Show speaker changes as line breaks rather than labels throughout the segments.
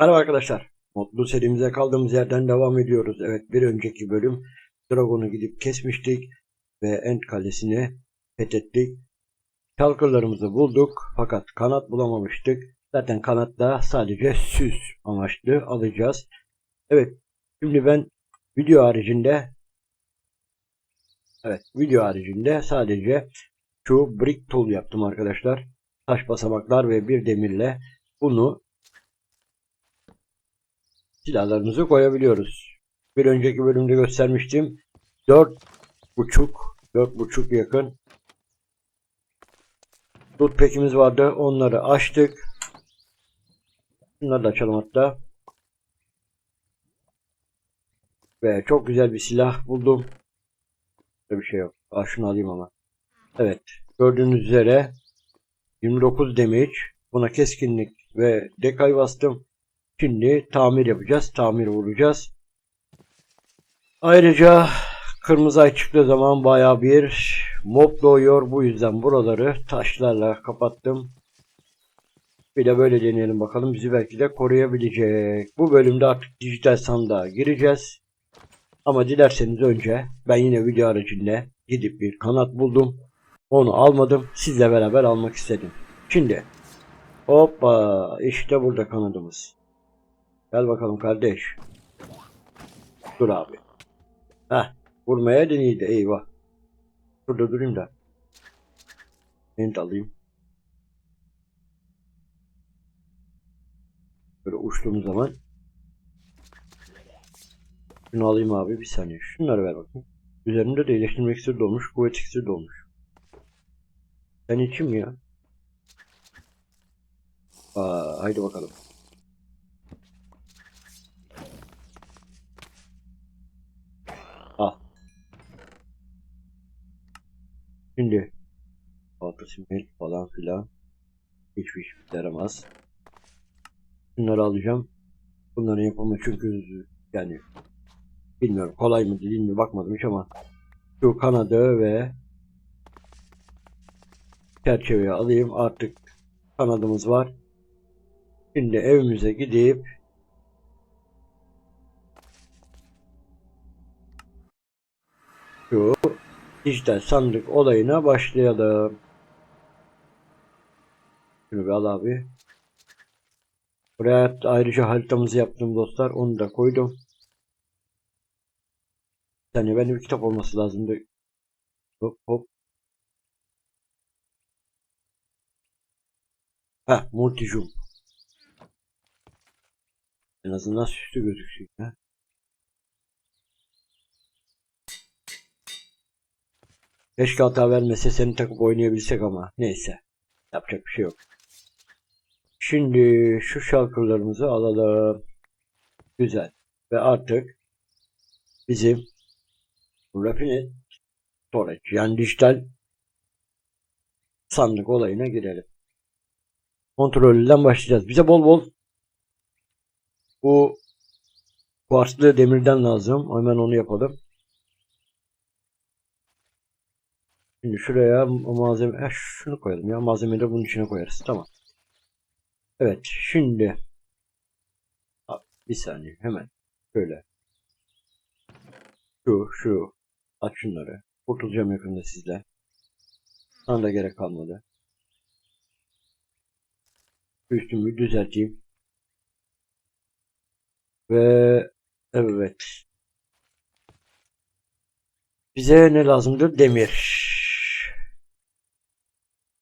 Merhaba arkadaşlar. Mutlu serimize kaldığımız yerden devam ediyoruz. Evet bir önceki bölüm Dragon'u gidip kesmiştik ve End Kalesi'ni fethettik. Çalkırlarımızı bulduk fakat kanat bulamamıştık. Zaten kanat da sadece süs amaçlı alacağız. Evet şimdi ben video haricinde Evet video haricinde sadece şu brick tool yaptım arkadaşlar. Taş basamaklar ve bir demirle bunu silahlarımızı koyabiliyoruz. Bir önceki bölümde göstermiştim. 4.5 4.5 yakın loot pack'imiz vardı. Onları açtık. Bunları da açalım hatta. Ve çok güzel bir silah buldum. Böyle bir şey yok. Aa, şunu alayım ama. Evet. Gördüğünüz üzere 29 damage. Buna keskinlik ve dekay bastım. Şimdi tamir yapacağız. Tamir vuracağız. Ayrıca kırmızı ay çıktığı zaman baya bir mob doğuyor. Bu yüzden buraları taşlarla kapattım. Bir de böyle deneyelim bakalım. Bizi belki de koruyabilecek. Bu bölümde artık dijital sandığa gireceğiz. Ama dilerseniz önce ben yine video aracında gidip bir kanat buldum. Onu almadım. Sizle beraber almak istedim. Şimdi hoppa işte burada kanadımız. Gel bakalım kardeş. Dur abi. Heh. Vurmaya deneydi. Eyvah. Burada durayım da. Beni de alayım. Böyle uçtuğum zaman. Şunu alayım abi bir saniye. Şunları ver bakayım. Üzerimde de iyileştirme iksiri dolmuş. Kuvvet iksiri dolmuş. Sen için mi ya? Aa, haydi bakalım. Şimdi altı simel falan filan hiçbir işe yaramaz. Bunları alacağım. Bunların yapımı çünkü yani bilmiyorum kolay mı değil mi bakmadım hiç ama şu kanadı ve çerçeveyi alayım artık kanadımız var. Şimdi evimize gidip şu dijital sandık olayına başlayalım. Şunu bir al abi. Buraya ayrıca haritamızı yaptım dostlar. Onu da koydum. Saniye benim bir kitap olması lazımdı. Hop hop. Heh multijum. En azından süslü gözüksün. Ha? Keşke hata vermese seni takıp oynayabilsek ama neyse. Yapacak bir şey yok. Şimdi şu şalkırlarımızı alalım. Güzel. Ve artık bizim Rapid Storage yani dijital sandık olayına girelim. Kontrolden başlayacağız. Bize bol bol bu kuartlı demirden lazım. Hemen onu yapalım. Şimdi şuraya malzeme eh, şunu koyalım ya malzemeyi de bunun içine koyarız tamam. Evet şimdi bir saniye hemen şöyle şu şu aç şunları kurtulacağım yakında sizle. Sana da gerek kalmadı. Üstümü düzelteyim. Ve evet. Bize ne lazımdır? Demir.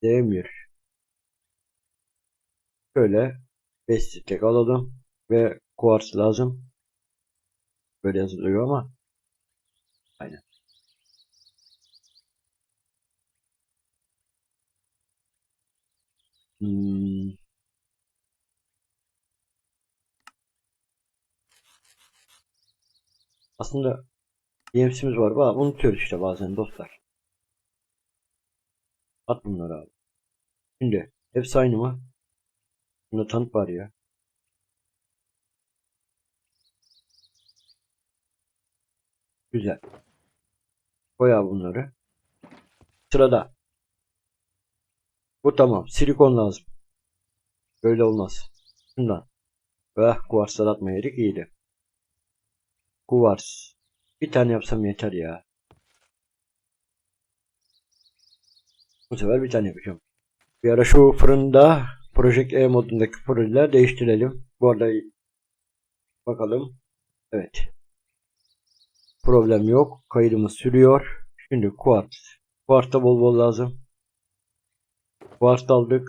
Demir. Şöyle 5 stek alalım ve kuars lazım. Böyle yazılıyor ama aynen. Hmm. Aslında DMC'miz var. Unutuyoruz işte bazen dostlar. At bunları abi. Şimdi hepsi aynı mı? Bunda tank var ya. Güzel. Koy abi bunları. Sırada. Bu tamam. Silikon lazım. Böyle olmaz. Şundan. Eh kuvarslar atmayaydık iyiydi. Kuvars. Bir tane yapsam yeter ya. Bu sefer bir tane yapacağım. Bir ara şu fırında Project E modundaki fırınlar değiştirelim. Bu arada bakalım. Evet. Problem yok. Kaydımız sürüyor. Şimdi kuart. Kuart'ta bol bol lazım. Kuart aldık.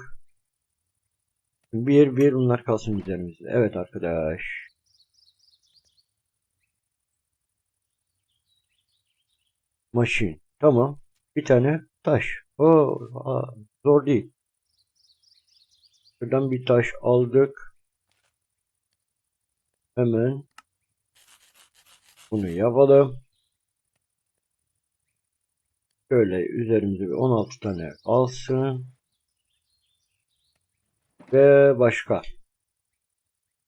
Bir bir bunlar kalsın üzerimizde. Evet arkadaş. Machine. Tamam. Bir tane taş. Aa, zor değil. Şuradan bir taş aldık. Hemen bunu yapalım. Şöyle üzerimize bir 16 tane alsın. Ve başka.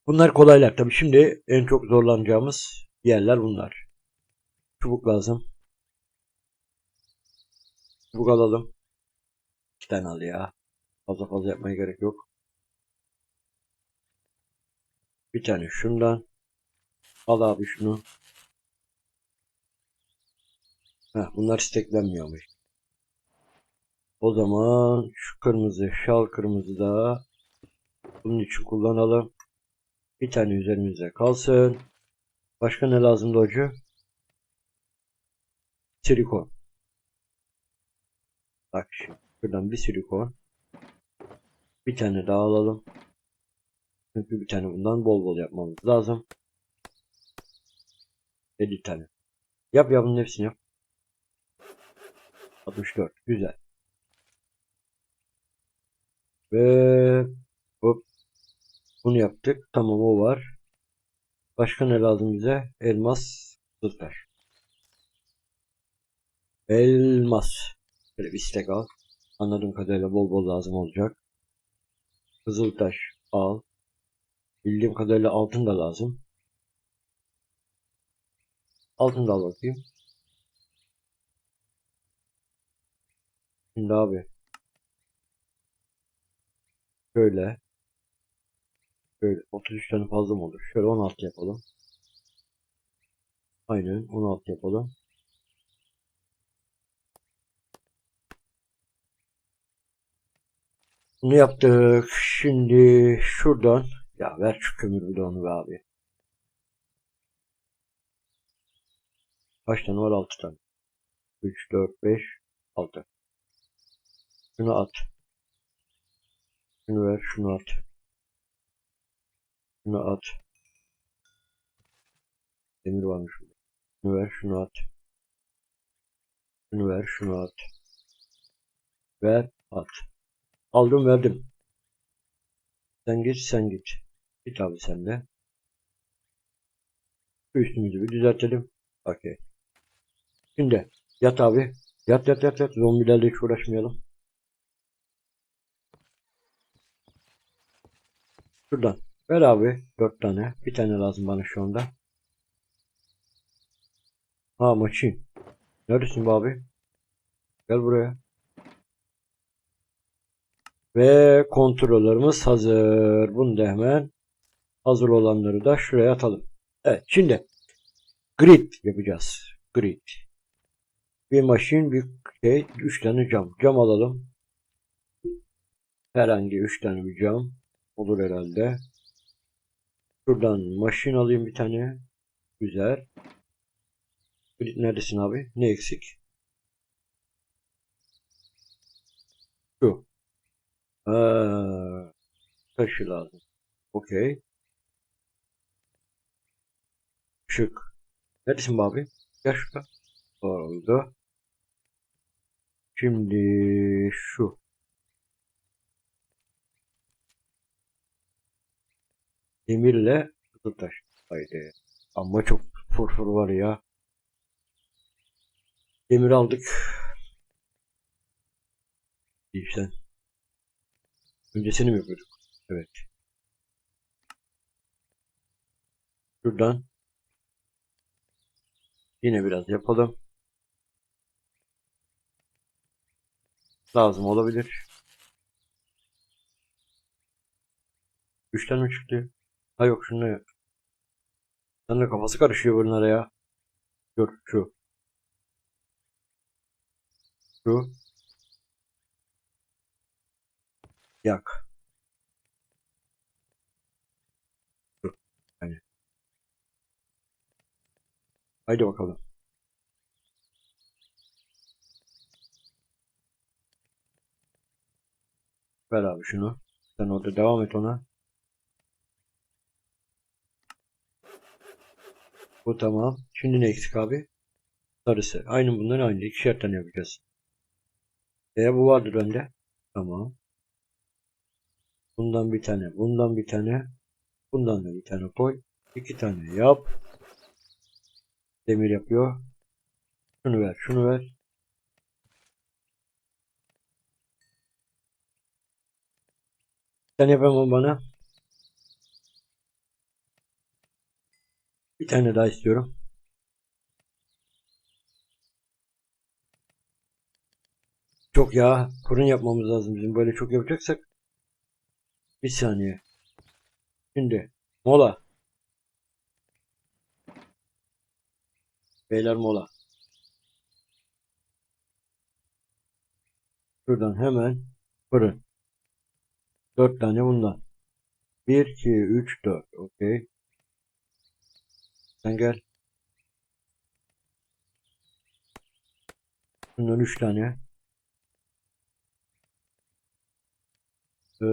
Bunlar kolaylar. Tabii şimdi en çok zorlanacağımız yerler bunlar. Çubuk lazım. Çubuk alalım. İki tane al ya. Fazla fazla yapmaya gerek yok. Bir tane şundan. Al abi şunu. Heh, bunlar steklenmiyormuş. O zaman şu kırmızı, şal kırmızı da bunun için kullanalım. Bir tane üzerimizde kalsın. Başka ne lazımdı hoca? Silikon. Bak şimdi. Şuradan bir silikon. Bir tane daha alalım. Çünkü bir tane bundan bol bol yapmamız lazım. 50 tane. Yap ya bunun hepsini yap. 64. Güzel. Ve hop. Bunu yaptık. Tamam o var. Başka ne lazım bize? Elmas, kızıltaş. Elmas. Böyle bir istek al. Anladığım kadarıyla bol bol lazım olacak. Kızıltaş al. Bildiğim kadarıyla altın da lazım. Altın da al bakayım. Şimdi abi. Şöyle. Şöyle 33 tane fazla mı olur? Şöyle 16 yapalım. Aynen 16 yapalım. Bunu yaptık. Şimdi şuradan ya ver şu kömür bloğunu be abi. Kaç tane var? 6 tane. 3, 4, 5, 6. Şunu at. Şunu ver, şunu at. Şunu at. Demir varmış. Şunu ver, şunu at. Şunu ver, şunu at. Ver, at. Aldım, verdim. Sen git, sen git. Git abi sen de. Üstümüzü bir düzeltelim. Okey. Şimdi yat abi. Yat yat yat yat. Zombilerle hiç uğraşmayalım. Şuradan. Ver abi. Dört tane. Bir tane lazım bana şu anda. Ha maçın. Neredesin abi? Gel buraya. Ve kontrollerimiz hazır. Bunu da hemen hazır olanları da şuraya atalım. Evet şimdi grid yapacağız. Grid. Bir maşin bir şey. Üç tane cam. Cam alalım. Herhangi üç tane bir cam. Olur herhalde. Şuradan maşin alayım bir tane. Güzel. Grid neredesin abi? Ne eksik? Aa, taşı lazım. Okey. Şık. Neredesin abi? Gel şurada. Oldu. Şimdi şu. Demirle taş. Haydi. Ama çok fırfır var ya. Demir aldık. İyi sen. Öncesini mi yapıyorduk? Evet. Şuradan yine biraz yapalım. Lazım olabilir. Üçten mi çıktı? Ha yok şunu. Sen de kafası karışıyor bunlara ya. Dur şu. Şu. Yak. Yani. Haydi bakalım. Ver abi şunu. Sen orada devam et ona. Bu tamam. Şimdi ne eksik abi? Sarısı. Aynı bunların aynı. İkişer tane yapacağız. E bu vardır önde. Tamam. Bundan bir tane. Bundan bir tane. Bundan da bir tane koy. İki tane yap. Demir yapıyor. Şunu ver. Şunu ver. Sen yapamam bana. Bir tane daha istiyorum. Çok ya. Fırın yapmamız lazım bizim. Böyle çok yapacaksak. Bir saniye. Şimdi. Mola. Beyler mola. Şuradan hemen fırın. 4 tane bundan. 1, 2, 3, 4. Okey. Sen gel. Bundan 3 tane. Ee,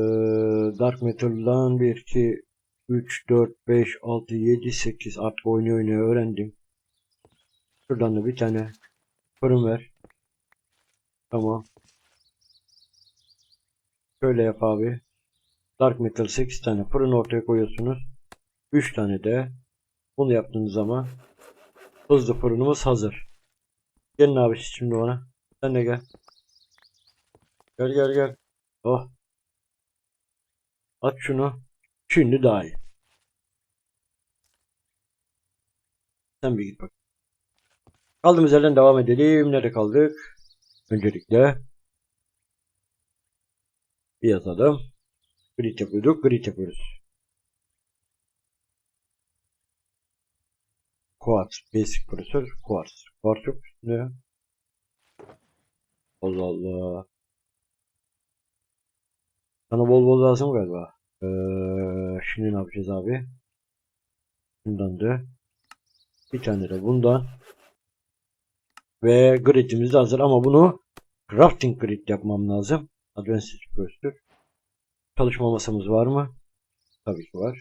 Dark Metal'dan 1, 2, 3, 4, 5, 6, 7, 8 artık oyunu oynayı öğrendim. Şuradan da bir tane fırın ver. Tamam. Şöyle yap abi. Dark Metal 8 tane fırın ortaya koyuyorsunuz. 3 tane de bunu yaptığınız zaman hızlı fırınımız hazır. Gelin abi şimdi bana. Sen de gel. Gel gel gel. Oh. At şunu. Şimdi daha iyi. Sen bir git bak. Kaldığımız yerden devam edelim. Nerede kaldık? Öncelikle bir yazalım. Grid yapıyorduk. Grid yapıyoruz. Quartz. Basic prosesör. Quartz. Quartz yok üstünde. Allah Allah. Sana bol bol lazım galiba. Ee, şimdi ne yapacağız abi? Bundan da bir tane de bundan ve gridimiz de hazır ama bunu crafting grid yapmam lazım. Advanced Prosesör. Çalışma masamız var mı? Tabii ki var.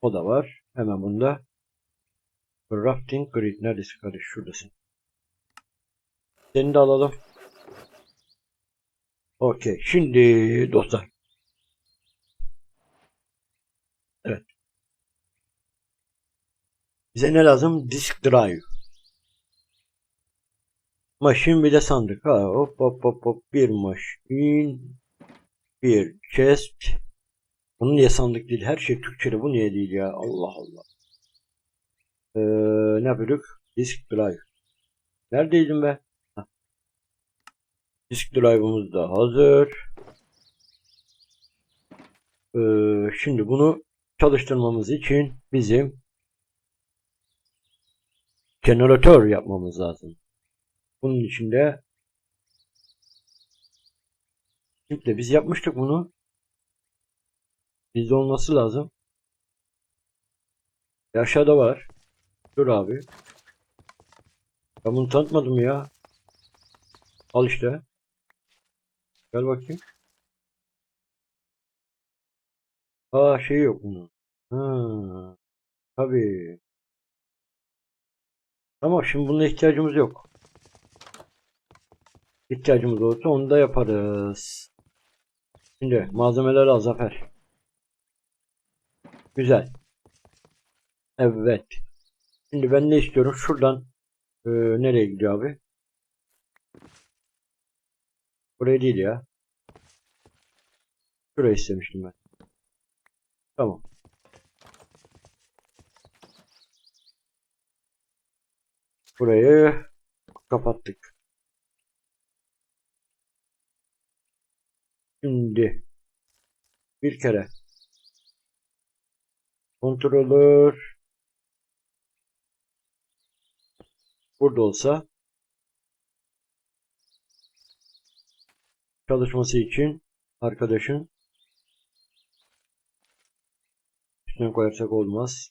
O da var. Hemen bunda crafting grid neredesin kardeş? Şuradasın. Seni de alalım. Okey. Şimdi dostlar. Evet. Bize ne lazım? Disk drive. Machine bir de sandık. Ha, hop hop hop hop. Bir machine. Bir chest. Bunu niye sandık değil? Her şey Türkçe'de. Bu niye değil ya? Allah Allah. Ee, ne yapıyorduk? Disk drive. Neredeydim be? Disk drive'ımız da hazır. Ee, şimdi bunu çalıştırmamız için bizim jeneratör yapmamız lazım. Bunun içinde Şimdi biz yapmıştık bunu. Bizde olması lazım. E aşağıda var. Dur abi. Ben bunu tanıtmadım ya. Al işte. Gel bakayım. Aa şey yok bunun. Ha. Tabii. Tamam şimdi buna ihtiyacımız yok. İhtiyacımız olursa onu da yaparız. Şimdi malzemeler al Zafer. Güzel. Evet. Şimdi ben ne istiyorum? Şuradan e, nereye gidiyor abi? Buraya değil ya. Şurayı istemiştim ben. Tamam. Burayı kapattık. Şimdi bir kere Kontrolör. Burada olsa çalışması için arkadaşın üstüne koyarsak olmaz.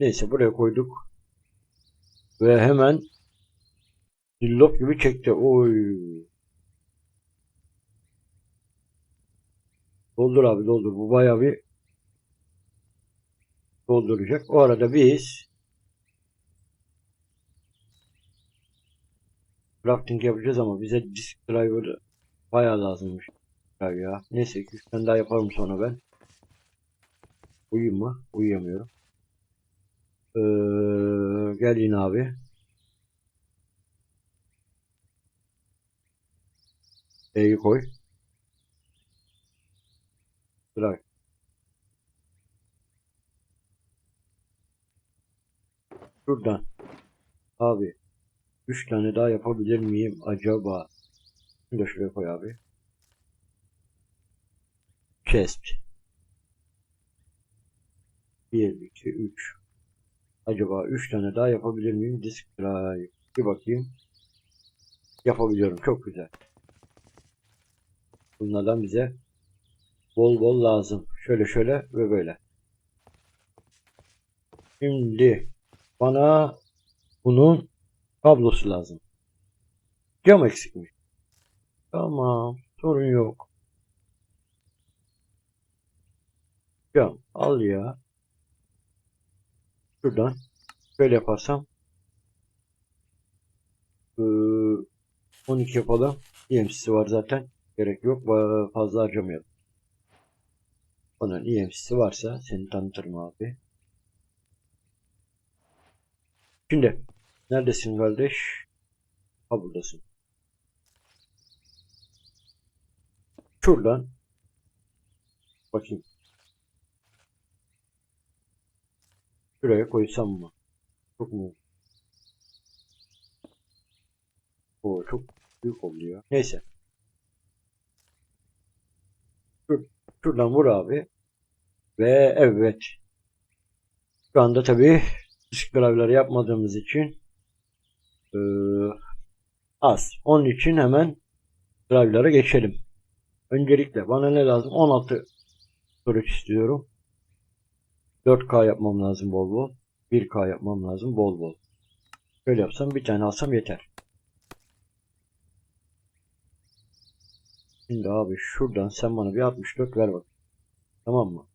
Neyse buraya koyduk. Ve hemen Dillop gibi çekti. Oy. Doldur abi doldur. Bu bayağı bir dolduracak. O arada biz crafting yapacağız ama bize disk driver bayağı lazımmış. Ya. Neyse 2 tane daha yaparım sonra ben. Uyuyayım mı? Uyuyamıyorum. Ee, gel yine abi. E'yi koy. Bırak. Şuradan. Abi. 3 tane daha yapabilir miyim acaba? Şunu da şuraya koy abi. Chest. 1, 2, 3. Acaba 3 tane daha yapabilir miyim? Disk drive. Bir bakayım. Yapabiliyorum. Çok güzel. Bunlardan bize bol bol lazım. Şöyle şöyle ve böyle. Şimdi bana bunun kablosu lazım. Cam eksikmiş. Tamam. Sorun yok. Cam al ya. Şuradan şöyle yaparsam ee, 12 yapalım. EMC'si var zaten. Gerek yok. Fazla harcamayalım. Onun EMC'si varsa seni tanıtırım abi. Şimdi neredesin kardeş? Ha buradasın. Şuradan bakayım. Şuraya koysam mı? Çok mu? O çok büyük oldu ya. Neyse. Şur- Şuradan vur abi. Ve evet. Şu anda tabii disk drive'ları yapmadığımız için eee, az. Onun için hemen drive'lara geçelim. Öncelikle bana ne lazım? 16 storage istiyorum. 4K yapmam lazım bol bol. 1K yapmam lazım bol bol. Böyle yapsam bir tane alsam yeter. Şimdi abi şuradan sen bana bir 64 ver bak. Tamam mı?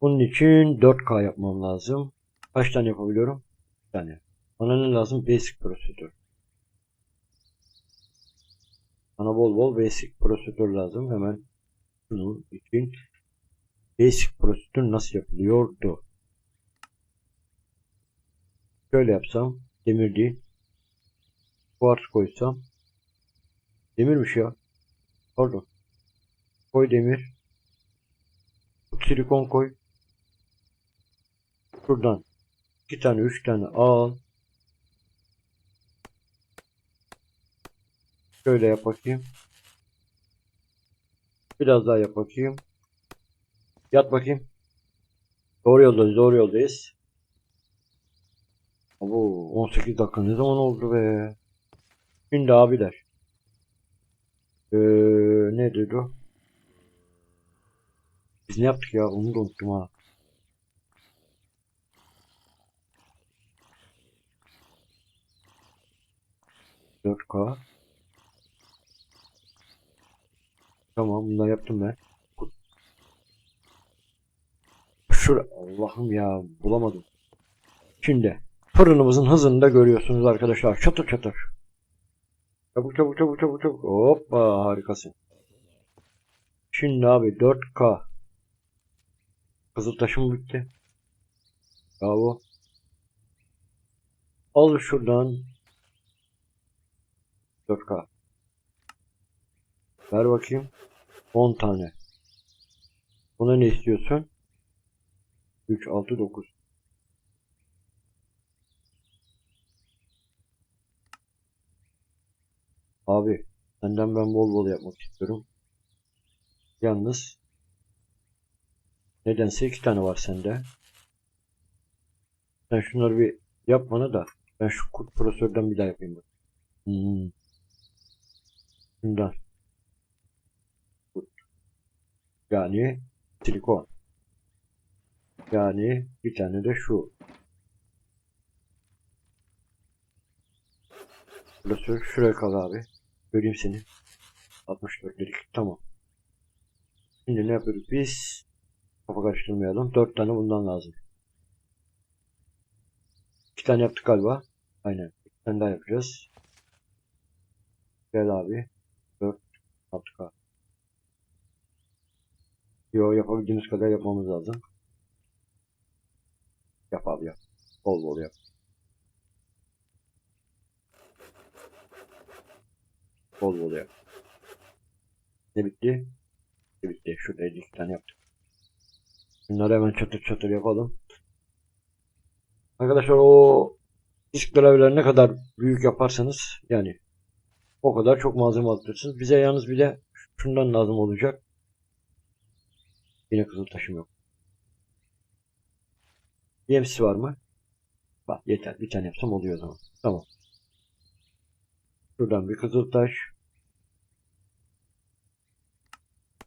Bunun için 4K yapmam lazım. Kaç tane yapabiliyorum? Bir tane. Bana ne lazım? Basic prosedür. Bana bol bol basic prosedür lazım. Hemen bunun için basic prosedür nasıl yapılıyordu? Şöyle yapsam demir değil. Kuartz koysam demirmiş ya. Pardon. Koy demir. Silikon koy. Şuradan iki tane üç tane al. Şöyle yap bakayım. Biraz daha yap bakayım. Yat bakayım. Doğru yoldayız, doğru yoldayız. Bu 18 dakika ne zaman oldu be? Şimdi abiler. Ee, ne dedi? Biz ne yaptık ya? Onu da unuttum ha. Dört K. Tamam bunları yaptım ben. Şura Allah'ım ya bulamadım. Şimdi fırınımızın hızını da görüyorsunuz arkadaşlar. Çatır çatır. Çabuk çabuk çabuk çabuk çabuk. Hoppa harikasın. Şimdi abi 4K. Kızıl taşım bitti. Bravo. Al şuradan. 4K. Ver bakayım. 10 tane. Buna ne istiyorsun? 3, 6, 9. Abi senden ben bol bol yapmak istiyorum. Yalnız nedense iki tane var sende. Sen şunları bir yap bana da. Ben şu kurt prosörden bir daha yapayım. Hmm. Şundan. Yani silikon. Yani bir tane de şu. Prosör şuraya kal abi. Göreyim seni. 64 dedik. Tamam. Şimdi ne yapıyoruz biz? Kafa karıştırmayalım. 4 tane bundan lazım. 2 tane yaptık galiba. Aynen. 2 tane daha yapacağız. Gel abi. Yapabildiğimiz kadar yapmamız lazım. Yap abi yap. Bol bol yap. Bol bol yap. Ne bitti? Ne bitti? Şurada 52 tane yaptık. Bunları hemen çatır çatır yapalım. Arkadaşlar o disk klavyeleri ne kadar büyük yaparsanız yani o kadar çok malzeme alırsınız. Bize yalnız bir de şundan lazım olacak. Yine kızıl taşım yok. EMC var mı? Bak yeter. Bir tane yapsam oluyor o zaman. Tamam. Şuradan bir kızıl taş.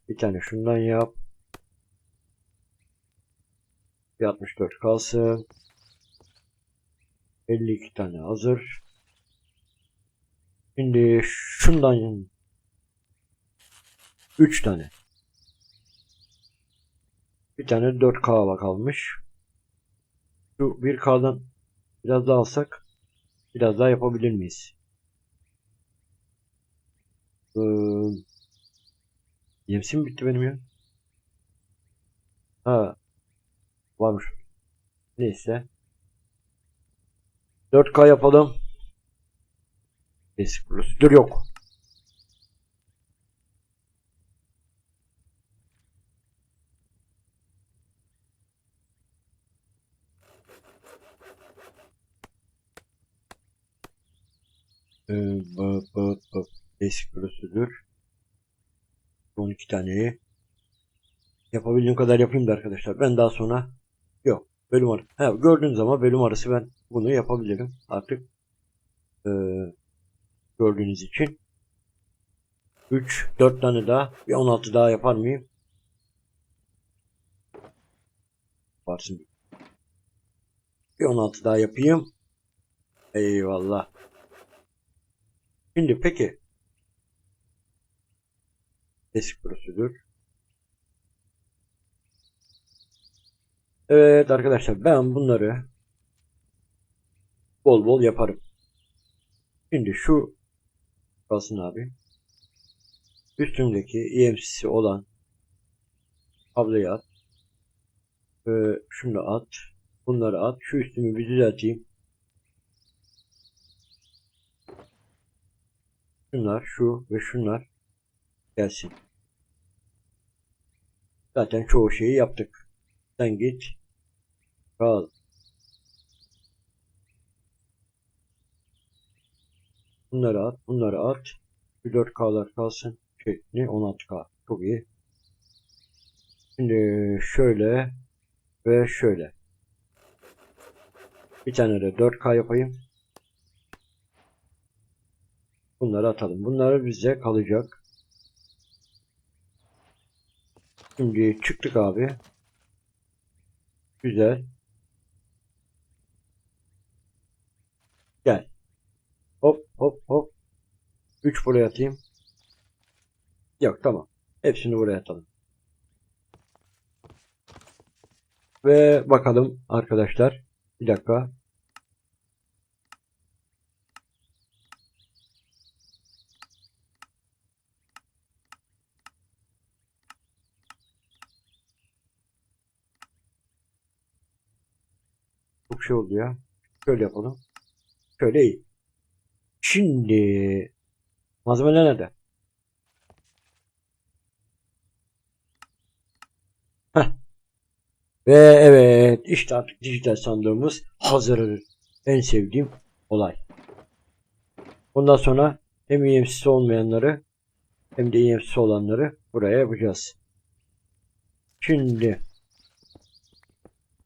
Bir tane şundan yap. Bir 64 kalsın. 52 tane hazır. Şimdi şundan 3 tane. Bir tane 4K kalmış. Şu 1K'dan biraz daha alsak biraz daha yapabilir miyiz? Ee, Yemsi mi bitti benim ya? Ha. Varmış. Neyse. 4K yapalım. Basic prosedür yok. Ee, bu- bu- bu Basic prosedür. 12 taneyi yapabildiğim kadar yapayım da arkadaşlar. Ben daha sonra yok bölüm arası. Ha, gördüğünüz zaman bölüm arası ben bunu yapabilirim artık. Ee, gördüğünüz için 3 4 tane daha bir 16 daha yapar mıyım? Varsın. Bir 16 daha yapayım. Eyvallah. Şimdi peki Eski prosedür. Evet arkadaşlar ben bunları bol bol yaparım. Şimdi şu kalsın abi. Üstündeki EMC'si olan kabloyu at. Ee, şunu at. Bunları at. Şu üstümü bir düzelteyim. Şunlar, şu ve şunlar gelsin. Zaten çoğu şeyi yaptık. Sen git. Kal. Bunları at, bunları at. Bir 4K'lar kalsın. Ne? 16K. Çok iyi. Şimdi şöyle ve şöyle. Bir tane de 4K yapayım. Bunları atalım. Bunlar bize kalacak. Şimdi çıktık abi. Güzel. Gel. Hop hop hop. 3 buraya atayım. Yok tamam. Hepsini buraya atalım. Ve bakalım arkadaşlar. Bir dakika. Çok şey oldu ya. Şöyle yapalım. Şöyle iyi. Şimdi malzemeler nerede? Heh. Ve evet işte artık dijital sandığımız hazır. En sevdiğim olay. Bundan sonra hem EMC'si olmayanları hem de EMC'si olanları buraya yapacağız. Şimdi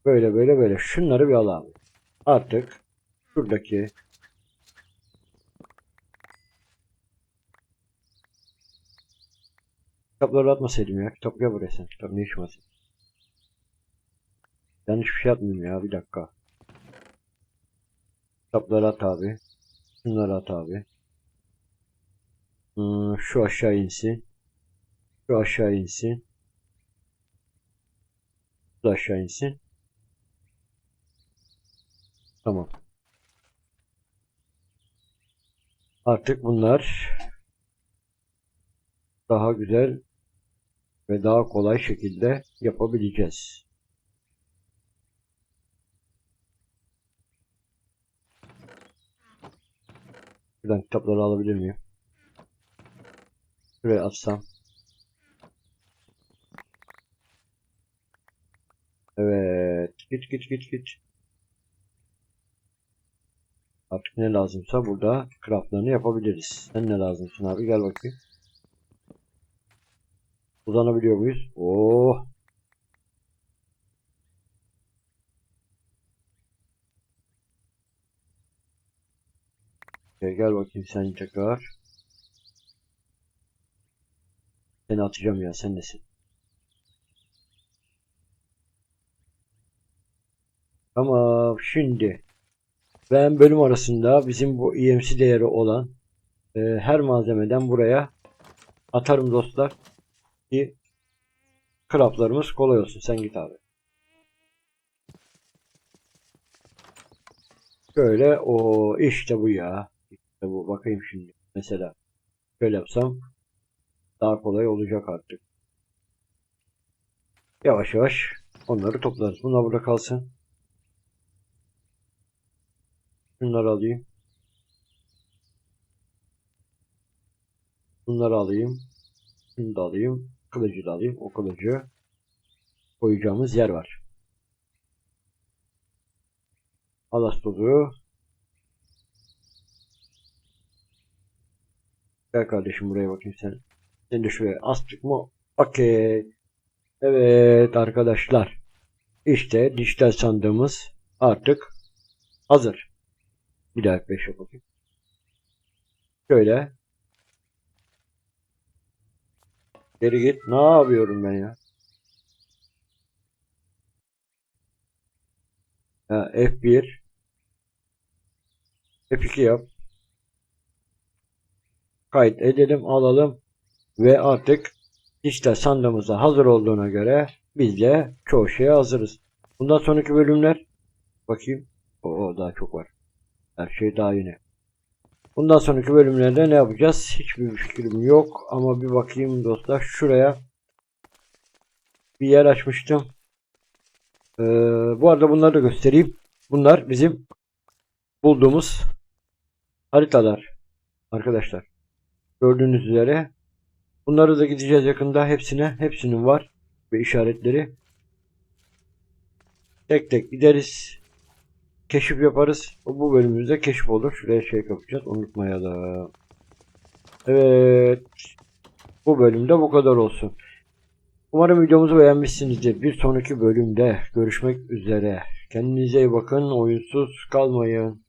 böyle böyle böyle şunları bir al abi. artık şuradaki kitapları atmasaydım ya. Kitap ya buraya sen. Kitap ne işim var senin? Yanlış bir şey atmayayım ya. Bir dakika. Kitapları at abi. Şunları at abi. Hmm, şu aşağı insin. Şu aşağı insin. Şu aşağı insin. Tamam. Artık bunlar daha güzel ve daha kolay şekilde yapabileceğiz. Şuradan kitapları alabilir miyim? Şuraya atsam. Evet. Git git git git. Artık ne lazımsa burada craftlarını yapabiliriz. Sen ne lazımsın abi? Gel bakayım. Uzanabiliyor muyuz? Oh. Gel, gel bakayım sen tekrar. Seni atacağım ya sen nesin? Tamam şimdi ben bölüm arasında bizim bu EMC değeri olan e, her malzemeden buraya atarım dostlar ki craftlarımız kolay olsun. Sen git abi. Şöyle o işte bu ya. İşte bu. Bakayım şimdi. Mesela şöyle yapsam daha kolay olacak artık. Yavaş yavaş onları toplarız. Bunlar burada kalsın. Şunları alayım. Bunları alayım. Şunu da alayım. Kılıcı da alayım. O kılıcı koyacağımız yer var. Alastozu. Gel kardeşim buraya bakayım sen. Sen de şuraya astık mı? Okey. Evet arkadaşlar. İşte dijital sandığımız artık hazır. Bir daha F5 yap bakayım. Şöyle. Geri git. Ne yapıyorum ben ya? Ha, F1 F2 yap. Kayıt edelim, alalım ve artık işte sandığımıza hazır olduğuna göre biz de çoğu şeye hazırız. Bundan sonraki bölümler bakayım. O daha çok var. Her şey daha yeni. Bundan sonraki bölümlerde ne yapacağız? Hiçbir fikrim yok ama bir bakayım dostlar. Şuraya bir yer açmıştım. Ee, bu arada bunları da göstereyim. Bunlar bizim bulduğumuz haritalar arkadaşlar. Gördüğünüz üzere. Bunları da gideceğiz yakında hepsine. Hepsinin var ve işaretleri. Tek tek gideriz. Keşif yaparız. Bu bölümümüzde keşif olur. Şuraya şey yapacağız. Unutmayalım. Evet. Bu bölümde bu kadar olsun. Umarım videomuzu beğenmişsinizdir. Bir sonraki bölümde görüşmek üzere. Kendinize iyi bakın. Oyunsuz kalmayın.